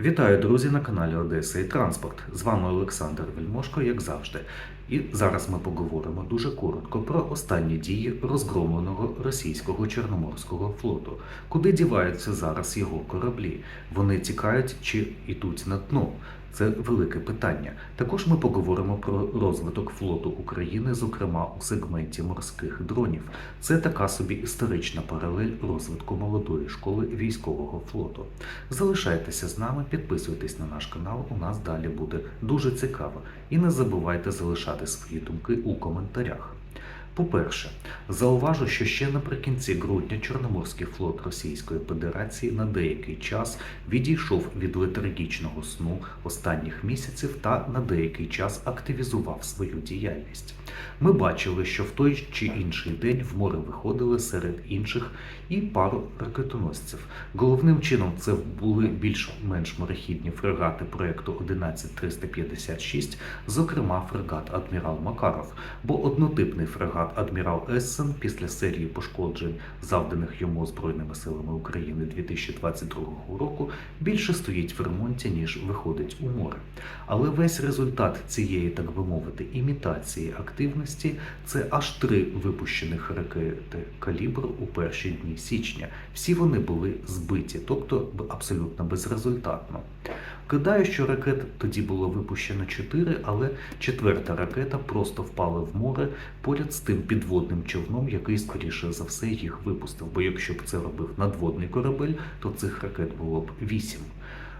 Вітаю, друзі, на каналі Одеса і Транспорт. З вами Олександр Вельмошко, як завжди. І зараз ми поговоримо дуже коротко про останні дії розгромленого російського чорноморського флоту. Куди діваються зараз його кораблі? Вони тікають чи йдуть на дно? Це велике питання. Також ми поговоримо про розвиток флоту України, зокрема у сегменті морських дронів. Це така собі історична паралель розвитку молодої школи військового флоту. Залишайтеся з нами, підписуйтесь на наш канал. У нас далі буде дуже цікаво. І не забувайте залишати свої думки у коментарях. По-перше, зауважу, що ще наприкінці грудня Чорноморський флот Російської Федерації на деякий час відійшов від летаргічного сну останніх місяців та на деякий час активізував свою діяльність. Ми бачили, що в той чи інший день в море виходили серед інших і пару ракетоносців. Головним чином це були більш-менш морехідні фрегати проекту 11356, зокрема фрегат Адмірал Макаров, бо однотипний фрегат Адмірал Ессен після серії пошкоджень, завданих йому Збройними силами України 2022 року, більше стоїть в ремонті, ніж виходить у море. Але весь результат цієї, так би мовити, імітації активності це аж три випущених ракети калібр у перші дні січня. Всі вони були збиті, тобто абсолютно безрезультатно. Кидаю, що ракет тоді було випущено 4, але четверта ракета просто впала в море поряд з тим підводним човном, який, скоріше за все, їх випустив. Бо якщо б це робив надводний корабель, то цих ракет було б вісім.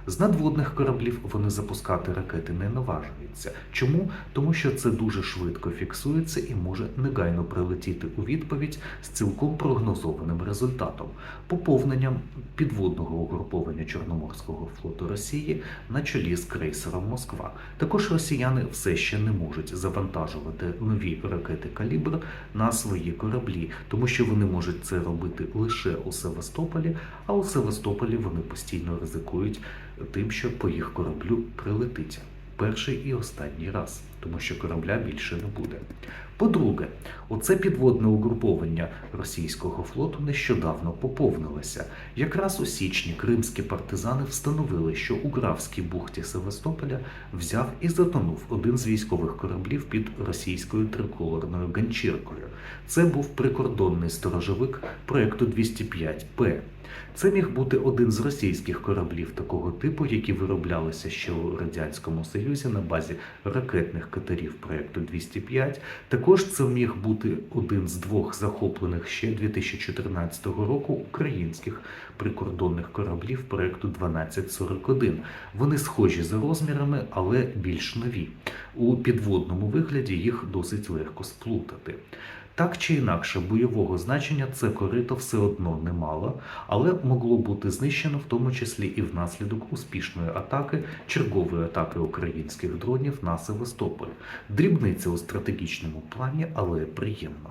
З надводних кораблів вони запускати ракети не наважуються. Чому? Тому що це дуже швидко фіксується і може негайно прилетіти у відповідь з цілком прогнозованим результатом поповненням підводного угруповання Чорноморського флоту Росії на чолі з крейсером Москва. Також росіяни все ще не можуть завантажувати нові ракети калібр на свої кораблі, тому що вони можуть це робити лише у Севастополі, а у Севастополі вони постійно ризикують тим, що по їх кораблю прилетить перший і останній раз, тому що корабля більше не буде. По-друге, оце підводне угруповання російського флоту нещодавно поповнилося. Якраз у січні кримські партизани встановили, що у Графській бухті Севастополя взяв і затонув один з військових кораблів під російською триколорною ганчіркою. Це був прикордонний сторожовик проекту 205П. Це міг бути один з російських кораблів такого типу, які вироблялися ще у радянському союзі на базі ракетних катерів проекту 205. Також це міг бути один з двох захоплених ще 2014 року українських прикордонних кораблів проекту 1241. Вони схожі за розмірами, але більш нові. У підводному вигляді їх досить легко сплутати. Так чи інакше, бойового значення це корито все одно не мало, але могло бути знищено в тому числі і внаслідок успішної атаки, чергової атаки українських дронів на Севастополь. Дрібниця у стратегічному плані, але приємно.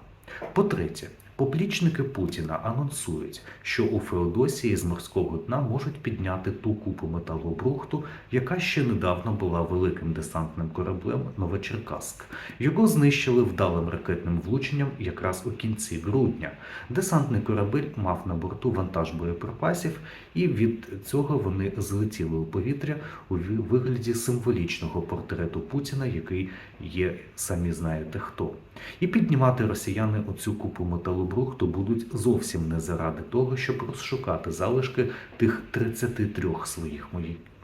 По-третє, Поплічники Путіна анонсують, що у Феодосії з морського дна можуть підняти ту купу металобрухту, яка ще недавно була великим десантним кораблем Новочеркаськ. Його знищили вдалим ракетним влученням якраз у кінці грудня. Десантний корабель мав на борту вантаж боєприпасів, і від цього вони злетіли у повітря у вигляді символічного портрету Путіна, який є самі знаєте хто. І піднімати росіяни оцю купу металобрухту будуть зовсім не заради того, щоб розшукати залишки тих 33 своїх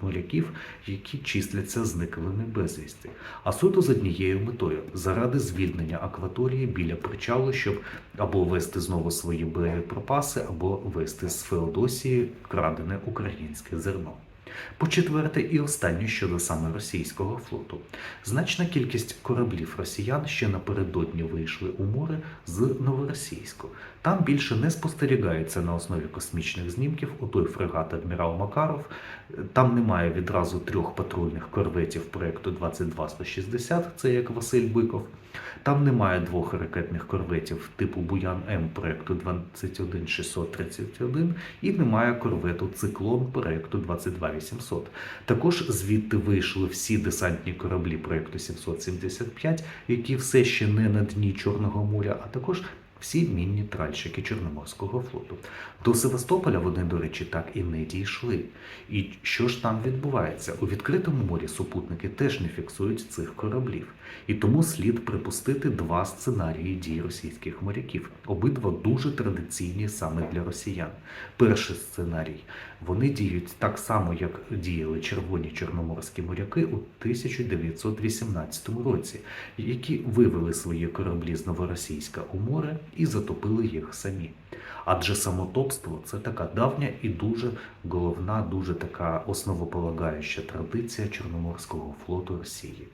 моряків, які числяться зниклими безвісти. А суто з однією метою заради звільнення акваторії біля причалу, щоб або вести знову свої боєприпаси, або вести з Феодосії крадене українське зерно. По-четверте, і останнє щодо саме російського флоту. Значна кількість кораблів росіян ще напередодні вийшли у море з Новоросійську. Там більше не спостерігається на основі космічних знімків у той фрегат адмірал Макаров. Там немає відразу трьох патрульних корветів проєкту 22160, це як Василь Биков. Там немає двох ракетних корветів типу Буян М проєкту 21631 і немає корвету Циклон проєкту 2218. 700. Також звідти вийшли всі десантні кораблі проєкту 775, які все ще не на дні Чорного моря, а також всі мінні тральщики Чорноморського флоту. До Севастополя вони, до речі, так і не дійшли. І що ж там відбувається? У відкритому морі супутники теж не фіксують цих кораблів. І тому слід припустити два сценарії дій російських моряків. Обидва дуже традиційні саме для росіян. Перший сценарій вони діють так само, як діяли червоні чорноморські моряки у 1918 році, які вивели свої кораблі з Новоросійська у море і затопили їх самі. Адже самотопство це така давня і дуже головна, дуже така основополагаюча традиція Чорноморського флоту Росії.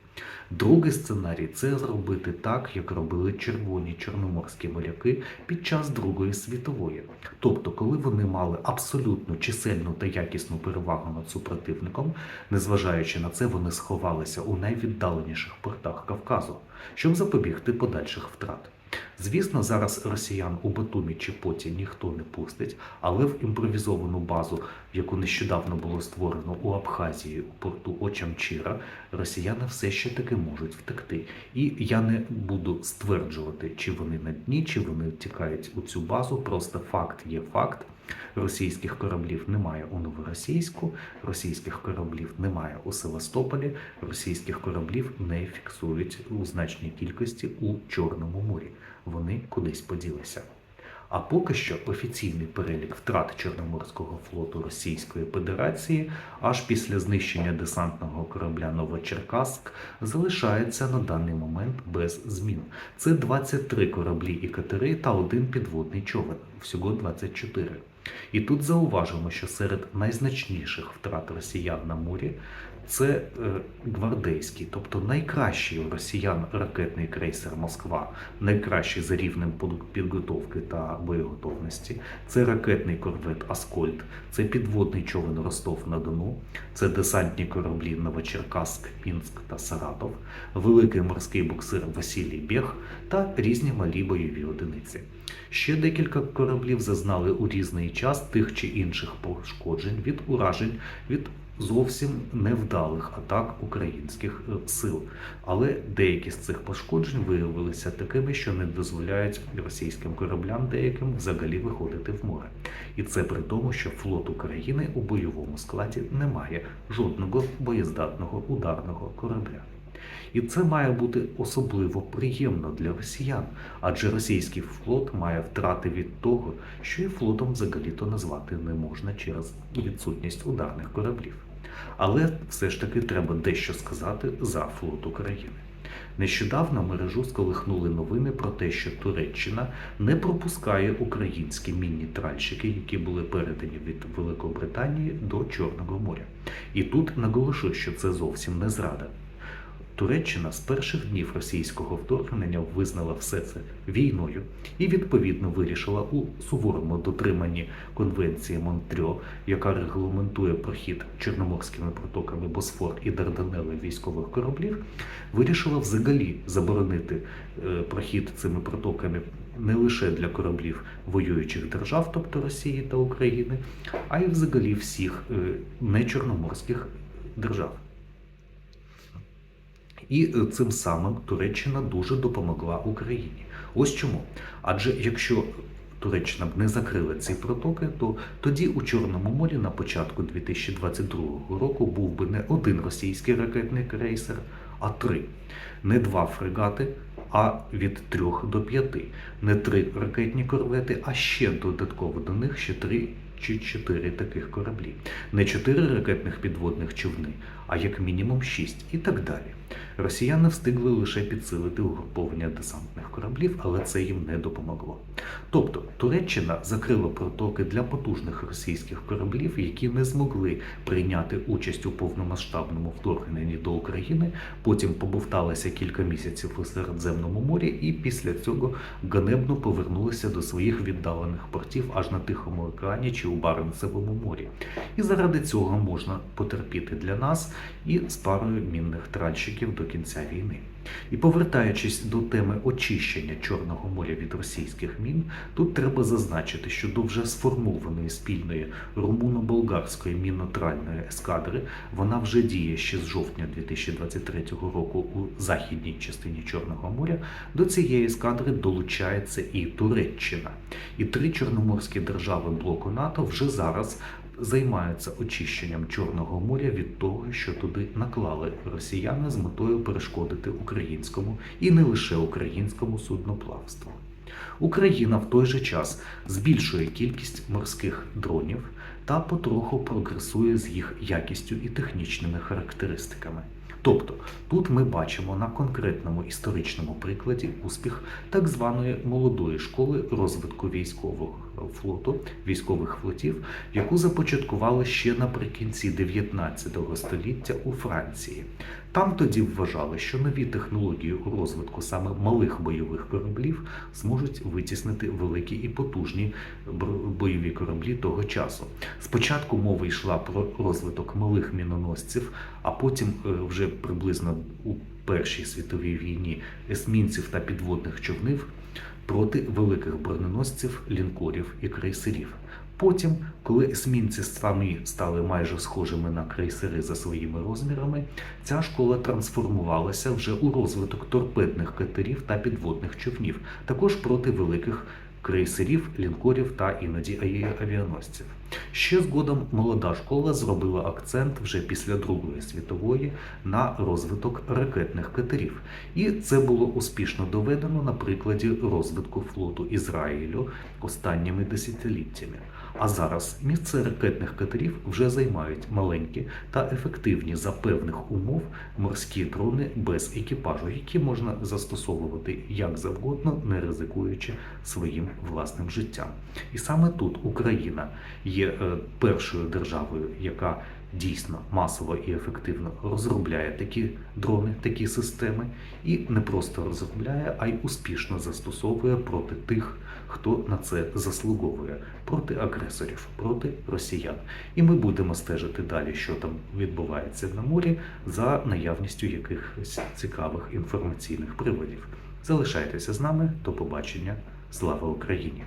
Другий сценарій це зробити так, як робили червоні чорноморські моряки під час Другої світової. Тобто, коли вони мали абсолютно чисельну та якісну перевагу над супротивником, незважаючи на це, вони сховалися у найвіддаленіших портах Кавказу, щоб запобігти подальших втрат. Звісно, зараз росіян у Батумі чи Поті ніхто не пустить, але в імпровізовану базу, яку нещодавно було створено у Абхазії у порту Очамчіра, росіяни все ще таки можуть втекти. І я не буду стверджувати, чи вони на дні, чи вони втікають у цю базу. Просто факт є факт. Російських кораблів немає у Новоросійську, російських кораблів немає у Севастополі, російських кораблів не фіксують у значній кількості у Чорному морі. Вони кудись поділися. А поки що офіційний перелік втрат Чорноморського флоту Російської Федерації аж після знищення десантного корабля Новочеркаськ залишається на даний момент без змін. Це 23 кораблі і катери та один підводний човен, всього 24. І тут зауважимо, що серед найзначніших втрат росіян на морі це е, гвардейський, тобто найкращий у росіян ракетний крейсер Москва, найкращий за рівнем підготовки та боєготовності. Це ракетний корвет Аскольд, це підводний човен Ростов на Дону, це десантні кораблі Новочеркаськ, Пінськ та Саратов, великий морський буксир Василій Бєг та різні малі бойові одиниці. Ще декілька кораблів зазнали у різний час тих чи інших пошкоджень від уражень від зовсім невдалих атак українських е, сил. Але деякі з цих пошкоджень виявилися такими, що не дозволяють російським кораблям деяким взагалі виходити в море. І це при тому, що флот України у бойовому складі не має жодного боєздатного ударного корабля. І це має бути особливо приємно для росіян, адже російський флот має втрати від того, що і флотом взагалі-то назвати не можна через відсутність ударних кораблів. Але все ж таки треба дещо сказати за флот України. Нещодавно мережу сколихнули новини про те, що Туреччина не пропускає українські мінні тральщики, які були передані від Великобританії до Чорного моря. І тут наголошу, що це зовсім не зрада. Туреччина з перших днів російського вторгнення визнала все це війною і відповідно вирішила у суворому дотриманні конвенції Монтрьо, яка регламентує прохід чорноморськими протоками Босфор і Дарданели військових кораблів, вирішила взагалі заборонити е, прохід цими протоками не лише для кораблів воюючих держав, тобто Росії та України, а й взагалі всіх е, нечорноморських держав. І е, цим самим Туреччина дуже допомогла Україні. Ось чому. Адже якщо Туреччина б не закрила ці протоки, то тоді у Чорному морі на початку 2022 року був би не один російський ракетний крейсер, а три. Не два фрегати, а від трьох до п'яти. Не три ракетні корвети, а ще додатково до них ще три чи чотири таких кораблі. Не чотири ракетних підводних човни, а як мінімум шість і так далі. Росіяни встигли лише підсилити угруповання десантних кораблів, але це їм не допомогло. Тобто Туреччина закрила протоки для потужних російських кораблів, які не змогли прийняти участь у повномасштабному вторгненні до України. Потім побовталися кілька місяців у Середземному морі, і після цього ганебно повернулися до своїх віддалених портів аж на Тихому океані чи у Баренцевому морі. І заради цього можна потерпіти для нас і з парою мінних тральщиків до кінця війни. І повертаючись до теми очищення Чорного моря від російських мін, тут треба зазначити, що до вже сформованої спільної румуно-болгарської мінотральної ескадри вона вже діє ще з жовтня 2023 року у західній частині Чорного моря. До цієї ескадри долучається і Туреччина. І три чорноморські держави блоку НАТО вже зараз займаються очищенням Чорного моря від того, що туди наклали росіяни з метою перешкодити українському і не лише українському судноплавству. Україна в той же час збільшує кількість морських дронів та потроху прогресує з їх якістю і технічними характеристиками. Тобто тут ми бачимо на конкретному історичному прикладі успіх так званої молодої школи розвитку військового флоту, військових флотів, яку започаткували ще наприкінці 19 століття у Франції. Там тоді вважали, що нові технології у розвитку саме малих бойових кораблів зможуть витіснити великі і потужні бойові кораблі того часу. Спочатку мова йшла про розвиток малих міноносців, а потім е, вже приблизно у Першій світовій війні есмінців та підводних човнів проти великих броненосців, лінкорів і крейсерів. Потім, коли есмінці самі стали майже схожими на крейсери за своїми розмірами, ця школа трансформувалася вже у розвиток торпедних катерів та підводних човнів, також проти великих крейсерів, лінкорів та іноді авіаносців. Ще згодом молода школа зробила акцент вже після Другої світової на розвиток ракетних катерів. І це було успішно доведено на прикладі розвитку флоту Ізраїлю останніми десятиліттями. А зараз місце ракетних катерів вже займають маленькі та ефективні за певних умов морські дрони без екіпажу, які можна застосовувати як завгодно, не ризикуючи своїм власним життям. І саме тут Україна є е, першою державою, яка дійсно масово і ефективно розробляє такі дрони, такі системи, і не просто розробляє, а й успішно застосовує проти тих, хто на це заслуговує, проти агресорів, проти росіян. І ми будемо стежити далі, що там відбувається на морі, за наявністю якихось цікавих інформаційних приводів. Залишайтеся з нами. До побачення. Слава Україні!